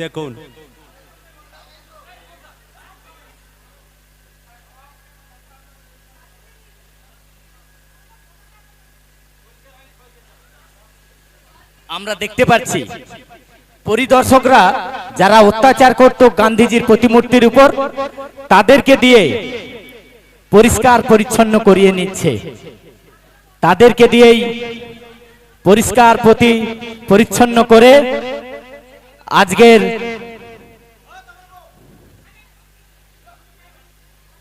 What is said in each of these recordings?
দেখুন। আমরা দেখতে পাচ্ছি, পরিদর্শকরা যারা অত্যাচার করত গান্ধীজির প্রতিমূর্তির উপর, তাদেরকে দিয়ে পরিষ্কার পরিচ্ছন্ন করিয়ে নিচ্ছে। তাদেরকে দিয়েই পরিষ্কার প্রতি পরিচ্ছন্ন করে আজকের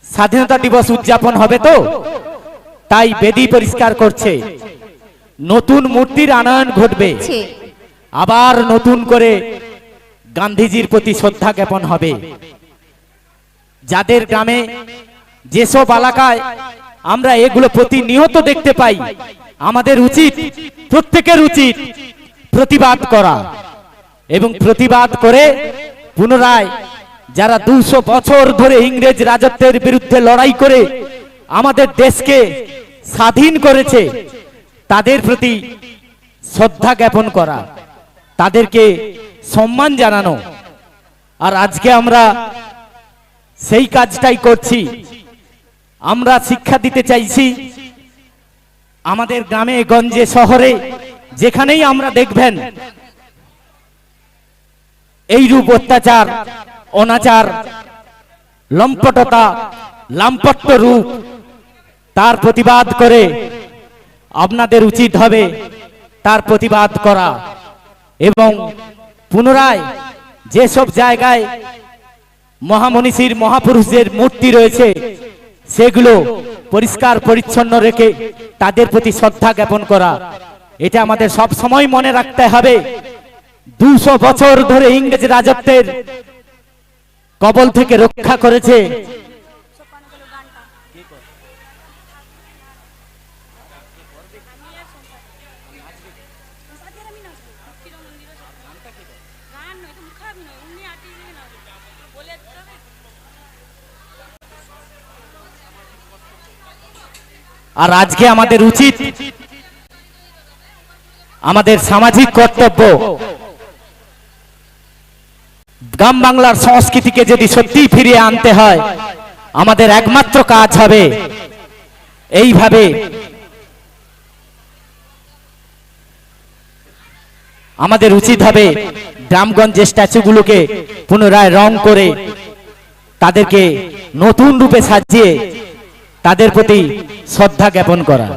স্বাধীনতা দিবস উদযাপন হবে তো? তাই বেদি পরিষ্কার করছে। নতুন মূর্তির আনয়ন ঘটবে। আবার নতুন করে গান্ধীজির প্রতি শ্রদ্ধা জ্ঞাপন হবে। যাদের গ্রামে যেসব এলাকায় আমরা এগুলো প্রতিনিয়ত দেখতে পাই আমাদের উচিত প্রত্যেকের উচিত প্রতিবাদ করা। এবং প্রতিবাদ করে পুনরায় যারা দুশো বছর ধরে ইংরেজ রাজত্বের বিরুদ্ধে লড়াই করে আমাদের দেশকে স্বাধীন করেছে, তাদের প্রতি শ্রদ্ধা জ্ঞাপন করা, তাদেরকে সম্মান জানানো। আর আজকে আমরা সেই কাজটাই করছি। আমরা শিক্ষা দিতে চাইছি আমাদের গ্রামে, গঞ্জে, শহরে যেখানেই আমরা দেখবেন এই রূপ অত্যাচার, অনাচার, লম্পটতা, লাম্পট্য রূপ তার প্রতিবাদ করে। আপনাদের উচিত হবে তার প্রতিবাদ করা এবং পুনরায় যেসব জায়গায় মহামনীষীর, মহাপুরুষদের মূর্তি রয়েছে, সেগুলো পরিষ্কার, পরিচ্ছন্ন রেখে তাদের প্রতি শ্রদ্ধা জ্ঞাপন করা। এটা আমাদের সব সময় মনে রাখতে হবে। দুশো বছর ধরে ইংরেজ রাজত্বের কবল থেকে রক্ষা করেছে। আর আজকে আমাদের উচিত আমাদের সামাজিক কর্তব্য গ্রাম বাংলার সংস্কৃতিকে যদি সত্যি ফিরিয়ে আনতে হয়, আমাদের একমাত্র কাজ হবে এইভাবে আমাদের উচিত হবে গ্রামগঞ্জের স্ট্যাচুগুলোকে পুনরায় রং করে তাদেরকে নতুন রূপে সাজিয়ে তাদের প্রতি শ্রদ্ধা জ্ঞাপন করা।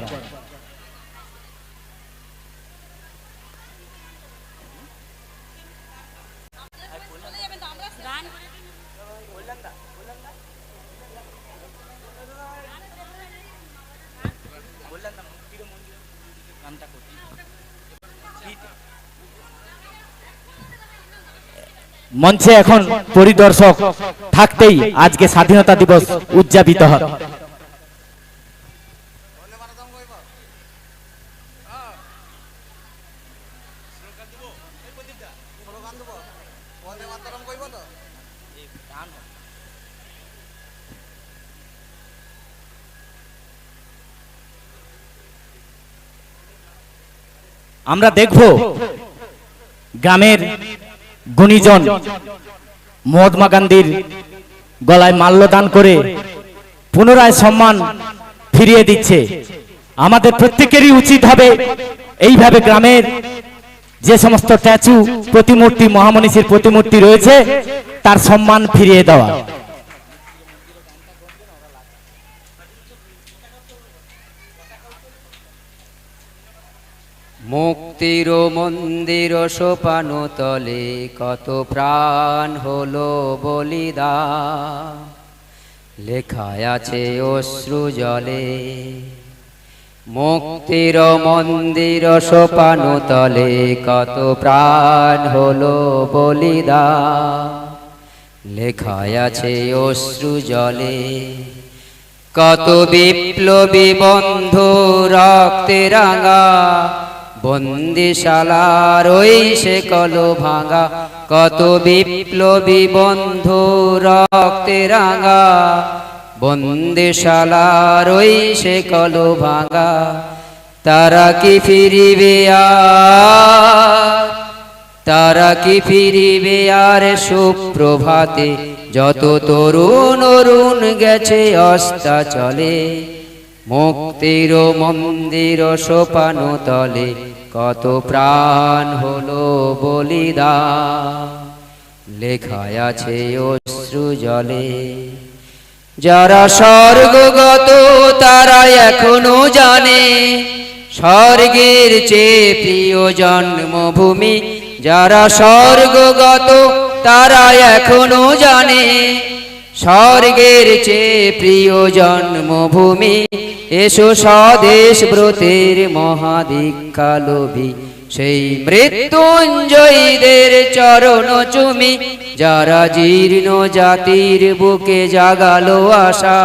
মঞ্চে এখন পরিদর্শক থাকতেই আজকে স্বাধীনতা দিবস উদযাপিত হয়। আমরা দেখব গ্রামের গুণীজন মহাত্মা গান্ধীর গলায় মাল্যদান করে পুনরায় সম্মান ফিরিয়ে দিচ্ছে। আমাদের প্রত্যেকেরই উচিত হবে এইভাবে গ্রামের যে সমস্ত স্ট্যাচু প্রতিমূর্তি, মহামনীষীর প্রতিমূর্তি রয়েছে, তার সম্মান ফিরিয়ে দেওয়া। মুক্তির মন্দির সোপানো তলে কত প্রাণ হলো বলিদা লেখায় আছে অশ্রু জলে, মুক্তির মন্দির সোপানো তলে কত প্রাণ হলো বলিদা লেখায় আছে অশ্রু জলে, কত বিপ্লবী বন্ধু রক্তে রাঙা বন্দিশালার ওই সে কলো ভাঙা, কত বিপ্লবী বন্ধু রক্তে রাঙা। বন্দিশালার ওই সে কলো ভাঙা, তারা কি ফিরিবে তারা কি ফিরিবে আর সুপ্রভাতে? যত তরুণ অরুণ গেছে অস্তা চলে মুক্তির মন্দির সোপানো তলে কত প্রাণ হলো বলিদা লেখায় আছে অশ্রু জলে। যারা স্বর্গগত, তারা এখনও জানে, স্বর্গের চেয়ে প্রিয় জন্মভূমি। যারা স্বর্গগত, তারা এখনও জানে স্বর্গের চেয়ে প্রিয় জন্মভূমি, এসো স্বদেশ ব্রতের মহাদীক্ষালোভী। সেই মৃত্যুঞ্জয়ীদের চরণ চুমি, যারা জীর্ণ জাতির বুকে জাগালো আশা।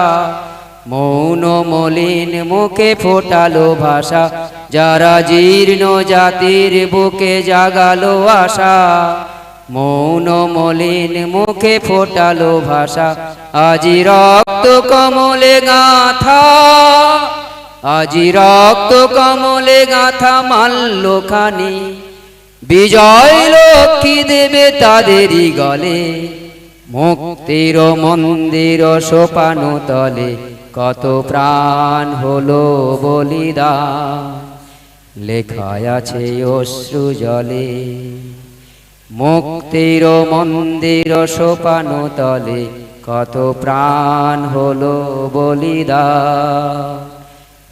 মৌন মলিন মুখে ফোটালো ভাষা, যারা জীর্ণ জাতির বুকে জাগালো আশা। মৌন মলিন মুখে ফোটালো ভাষা। আজি রক্ত কমলে গাথা, আজি রক্ত কমলে গাথা মাল্য খানি বিজয় লক্ষ্মী দেবে তাদেরই গলে, মুক্তির মন্দির সোপানো তলে। কত প্রাণ হলো বলিদা লেখায় আছে অশ্রু জলে। মুক্তির মন্দির সোপানো তলে কত প্রাণ হলো বলিদা।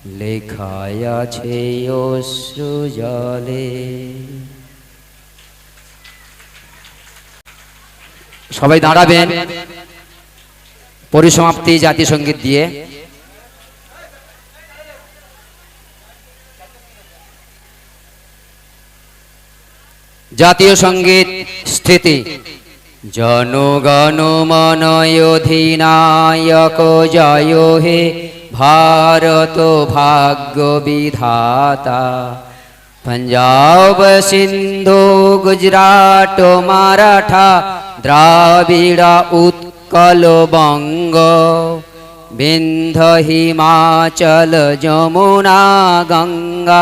লেখায় আছে অশ্রু জলে। সবাই দাঁড়াবেন। পরিসমাপ্তি জাতীয় সংগীত দিয়ে। জাতীয় সংগীত স্থিতি। জনগণ জয় হে ভারত ভাগ্য বিধাতা পঞ্জাব, সিন্ধু, গুজরাট, মারাঠা, দ্রাবিড়া, উৎকল বঙ্গ। বিন্ধ হিমাচল, যমুনা, গঙ্গা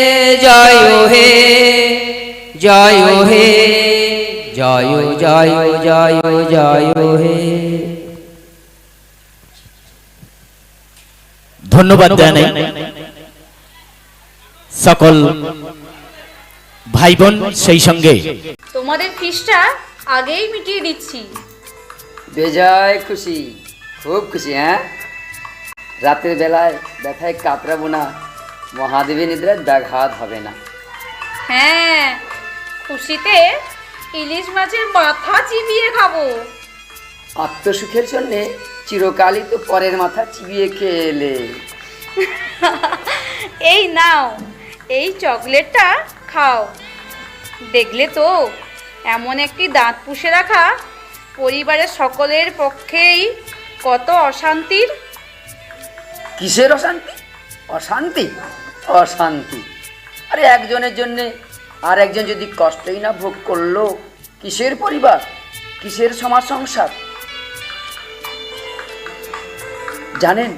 জয় হে জয় হে জয় জয় জয় জয় হে। ধন্যবাদ জানাই সকল ভাই বোন সেই সঙ্গে। তোমাদের ফিসটা আগেই মিটিয়ে দিচ্ছি। বেজায় খুশি খুব খুশি হ্যাঁ? রাতের বেলায় ব্যথায় কাতরাবো না। মহাদেবী নিদ্রায় ব্যাঘাত হবে না। হ্যাঁ খুশিতে ইলিশ মাছের মাথা চিবিয়ে খাব। আত্মসুখের জন্যে চিরকালই তো পরের মাথা চিবিয়ে খেয়ে এলে। এই নাও এই চকলেটটা খাও। দেখলে তো এমন একটি দাঁত পুষে রাখা পরিবারের সকলের পক্ষেই কত অশান্তির। কিসের অশান্তি? অশান্তি? অশান্তি। আরে একজনের জন্যে আর একজন যদি কষ্টই না ভোগ করল কিসের পরিবার? কিসের সমাজ সংসার? জানেন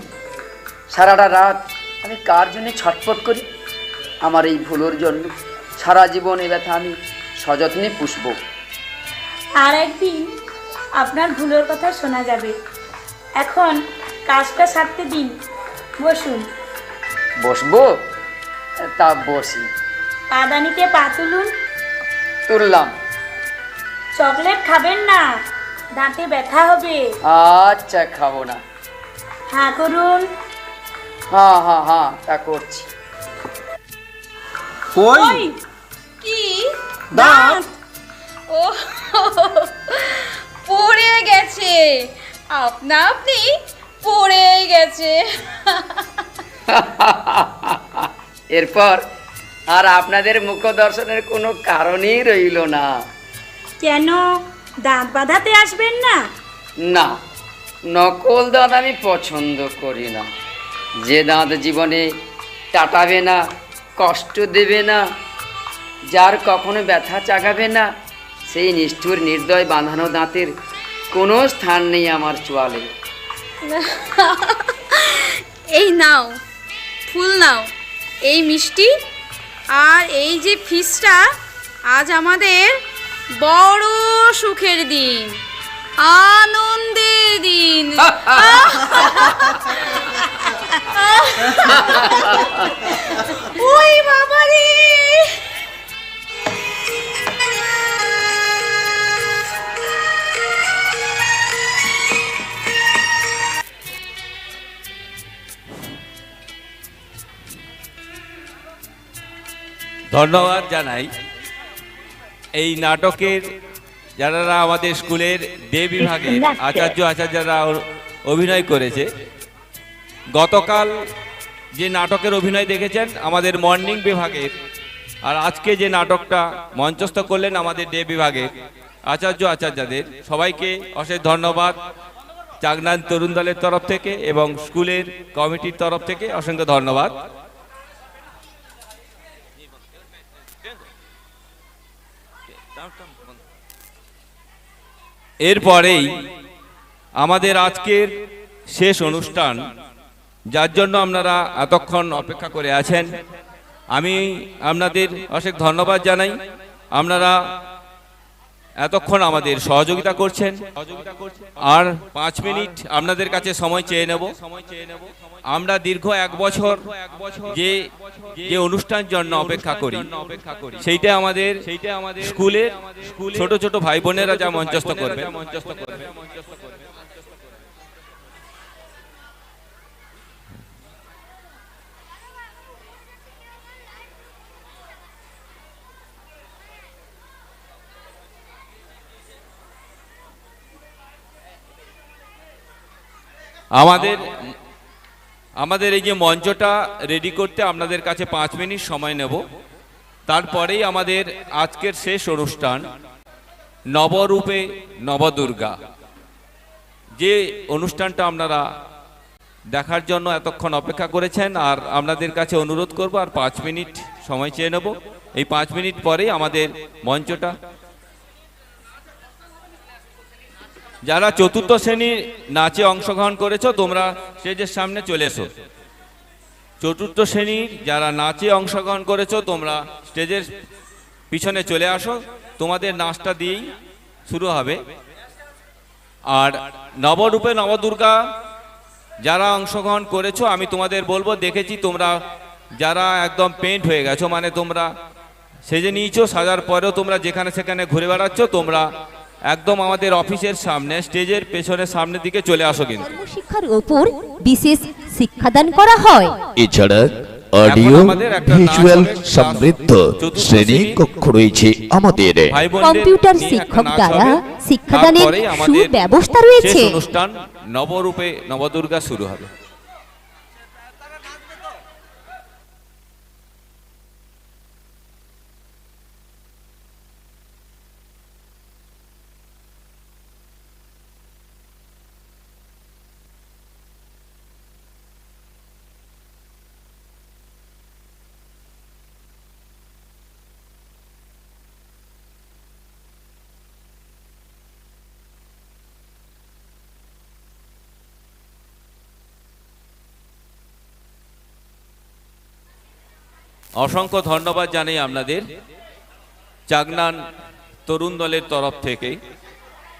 সারাটা রাত আমি কার জন্য ছটফট করি? আমার এই ভুলোর জন্য সারা জীবন এ ব্যথা আমি সযত্নে পুষবো। আর একদিন আপনার ভুলের কথা শোনা যাবে। এখন কাজটা সারতে দিন। বসুন। বসবো? তা বসি। পাদানিতে পা তুলুন। তুললাম। চকলেট খাবেন না? দাঁতে ব্যথা হবে। আচ্ছা খাব না। হ্যাঁ করুন। হ্যাঁ হ্যাঁ হ্যাঁ তা করছি। ওই কি? দাঁত। ও পড়ে গেছে। আপনা আপনি পড়ে গেছে। এরপর আর আপনাদের মুখ দর্শনের কোনো কারণই রইল না। কেন? দাঁত বাঁধাতে আসবেন না? না নকল দাঁত আমি পছন্দ করি না। যে দাঁত জীবনে টাটাবে না কষ্ট দেবে না যার কখনো ব্যথা চাগাবে না সেই নিষ্ঠুর নির্দয় বাঁধানো দাঁতের কোনো স্থান নেই আমার চোয়ালে। এই নাও ফুল নাও। এই মিষ্টি আর এই যে ফিসটা আজ আমাদের বড় সুখের দিন আনন্দের দিন। ওই বাবারে! ধন্যবাদ জানাই। এই নাটকের যারা আমাদের স্কুলের ডে বিভাগের আচার্য আচার্যরা অভিনয় করেছে গতকাল যে নাটকের অভিনয় দেখেছেন আমাদের মর্নিং বিভাগের আর আজকে যে নাটকটা মঞ্চস্থ করলেন আমাদের ডে বিভাগের আচার্য আচার্যদের সবাইকে অশেষ ধন্যবাদ। চাগনান তরুণ দলের তরফ থেকে এবং স্কুলের কমিটির তরফ থেকে অসংখ্য ধন্যবাদ। এরপরেই আমাদের আজকের শেষ অনুষ্ঠান, যার জন্য আপনারা এতক্ষণ অপেক্ষা করে আছেন। আমি আপনাদের অশেষ ধন্যবাদ জানাই। আপনারা এতক্ষণ আমাদের সহযোগিতা করছেন। আর পাঁচ মিনিট আপনাদের কাছে সময় চেয়ে নেব। আমরা দীর্ঘ এক বছর যে যে অনুষ্ঠান জন্য অপেক্ষা করি সেইটা আমাদের সেইটা আমাদের স্কুলে ছোট ছোট ভাই বোনেরা যা মঞ্চস্থ করবে মঞ্চস্থ করবে আমাদের আমাদের এই যে মঞ্চটা রেডি করতে আপনাদের কাছে পাঁচ মিনিট সময় নেব। তারপরেই আমাদের আজকের শেষ অনুষ্ঠান, নবরূপে নবদুর্গা। যে অনুষ্ঠানটা আপনারা দেখার জন্য এতক্ষণ অপেক্ষা করেছেন, আর আপনাদের কাছে অনুরোধ করব, আর পাঁচ মিনিট সময় চেয়ে নেব। এই পাঁচ মিনিট পরেই আমাদের মঞ্চটা যারা চতুর্থ শ্রেণির নাচে অংশগ্রহণ করেছ, তোমরা স্টেজের সামনে চলে এসো। চতুর্থ শ্রেণির যারা নাচে অংশগ্রহণ করেছ, তোমরা স্টেজের পিছনে চলে আসো। তোমাদের নাচটা দিয়েই শুরু হবে। আর নবরূপে নবদুর্গা যারা অংশগ্রহণ করেছ, আমি তোমাদের বলব, দেখেছি তোমরা যারা একদম পেন্ট হয়ে গেছো মানে তোমরা সেজে নিয়েছো, সাজার পরেও তোমরা যেখানে সেখানে ঘুরে বেড়াচ্ছ, তোমরা একদম আমাদের অফিসের সামনে স্টেজের পেছনে সামনের দিকে চলে আসো কিন্তু। কর্মশিক্ষার ওপর বিশেষ শিক্ষাদান করা হয়। এছাড়া অডিও ভিজুয়াল সমৃদ্ধ চতুর্থ শ্রেণি। কক্ষ রয়েছে আমাদের। কম্পিউটার শিক্ষক দ্বারা শিক্ষাদানের আমাদের সুব্যবস্থা রয়েছে। অনুষ্ঠান নবরূপে নবদুর্গা শুরু হবে। অসংখ্য ধন্যবাদ জানাই আপনাদের। চাগনান তরুণ দলের তরফ থেকে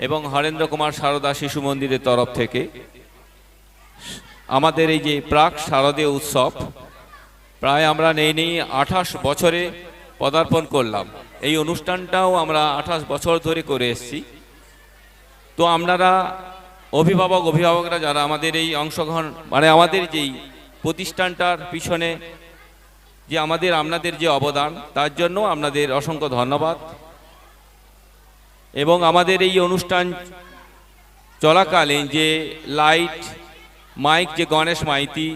এবং হরেন্দ্র কুমার সারদা শিশু মন্দিরের তরফ থেকে। আমাদের এই যে প্রাক শারদীয় উৎসব, প্রায় আমরা নেই নেই আঠাশ বছরে পদার্পণ করলাম। এই অনুষ্ঠানটাও আমরা আঠাশ বছর ধরে করে এসেছি। তো আপনারা অভিভাবক, অভিভাবকরা যারা আমাদের এই অংশগ্রহণ মানে আমাদের যেই প্রতিষ্ঠানটার পিছনে যে আমাদের আপনাদের যে অবদান, তার জন্য আপনাদের অসংখ্য ধন্যবাদ। এবং আমাদের এই অনুষ্ঠান চলাকালীন যে লাইট মাইক, যে গণেশ মাইতি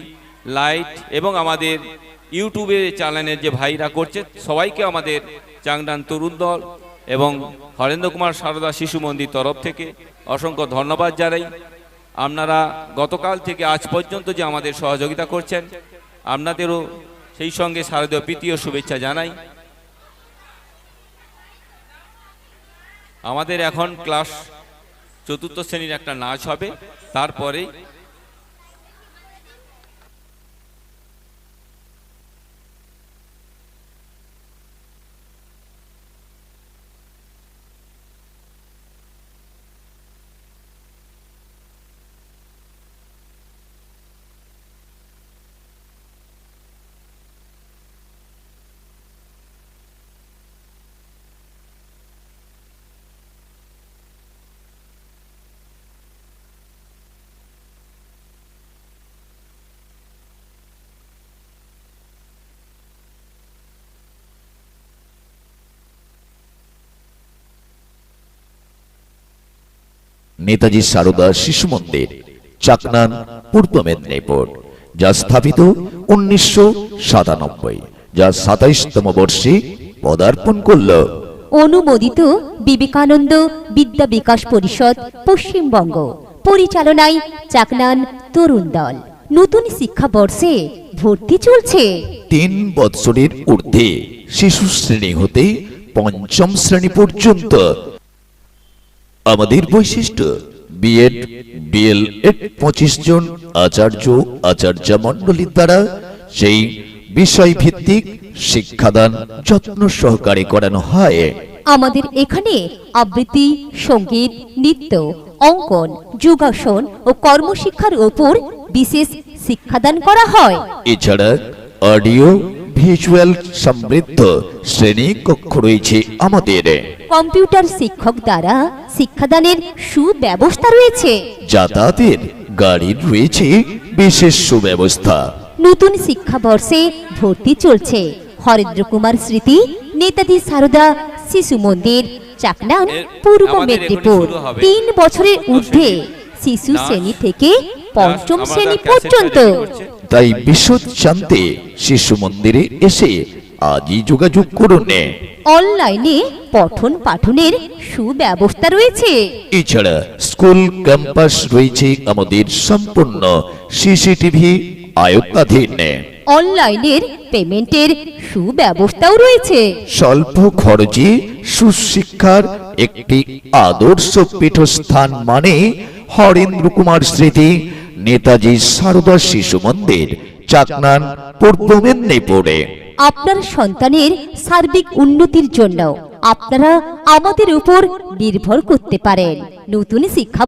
লাইট এবং আমাদের ইউটিউবে চ্যানেলের যে ভাইরা করছে, সবাইকে আমাদের চাংডান তরুণ দল এবং হরেন্দ্র কুমার সারদা শিশু মন্দির তরফ থেকে অসংখ্য ধন্যবাদ জানাই। আপনারা গতকাল থেকে আজ পর্যন্ত যে আমাদের সহযোগিতা করছেন, আপনাদেরও সেই সঙ্গে শারদীয় প্রীতি ও শুভেচ্ছা জানাই। আমাদের এখন ক্লাস চতুর্থ শ্রেণির একটা নাচ হবে। তারপরেই নেতাজি সারদা শিশু মন্দির চাকনান পূর্ব মেদিনীপুর যা স্থাপিত উনিশশো সাতানব্বই যা সাতাইশতম বর্ষে পদার্পণ করল। অনুমোদিত বিবেকানন্দ বিদ্যা বিকাশ পরিষদ পশ্চিমবঙ্গ। পরিচালনায় চাকনান তরুণ দল। নতুন শিক্ষাবর্ষে ভর্তি চলছে। তিন বৎসরের ঊর্ধ্বে শিশু শ্রেণি হতে পঞ্চম শ্রেণি পর্যন্ত আমাদের বৈশিষ্ট্য বিএড বিএলএড পঁচিশ জন আচার্য আচার্য মণ্ডলীর দ্বারা সেই বিষয় ভিত্তিক শিক্ষাদান যত্ন সহকারে করানো হয়। আমাদের এখানে আবৃত্তি সংগীত নৃত্য অঙ্কন যোগাসন ও কর্মশিক্ষার ওপর বিশেষ শিক্ষাদান করা হয়। এছাড়া অডিও ভিজুয়াল সমৃদ্ধ শ্রেণি কক্ষ রয়েছে আমাদের। কম্পিউটার শিক্ষক দ্বারা শিক্ষাদানের সুব্যবস্থা রয়েছে। যাতায়াতের গাড়ির রয়েছে বিশেষ সুব্যবস্থা। নতুন শিক্ষাবর্ষে ভর্তি চলছে। হরেন্দ্র কুমার স্মৃতি নেতাজি সারদা শিশু মন্দির চাকনান পূর্ব মেদিনীপুর। তিন বছরের ঊর্ধ্বে শিশু শ্রেণি থেকে পঞ্চম শ্রেণি পর্যন্ত। তাই বিশদ জানতে শিশু মন্দিরে এসে আজই যোগাযোগ করুন। অনলাইনে পঠন পাঠনের সুব্যবস্থা রয়েছে। এছাড়া স্কুল ক্যাম্পাস রয়েছে আমাদের সম্পূর্ণ সিসিটিভি আয়ত্তাধীন। অনলাইনের পেমেন্টের সুব্যবস্থাও রয়েছে। স্বল্প খরচে সুশিক্ষার একটি আদর্শ পীঠস্থান মানে হরেন্দ্র কুমার স্মৃতি নেতাজি সারদা শিশু মন্দির, চাকনান পূর্ব মেদিনীপুরে আপনার সন্তানের সার্বিক উন্নতির জন্য আপনারা আমাদের উপর নির্ভর করতে পারেন। নতুন শিক্ষা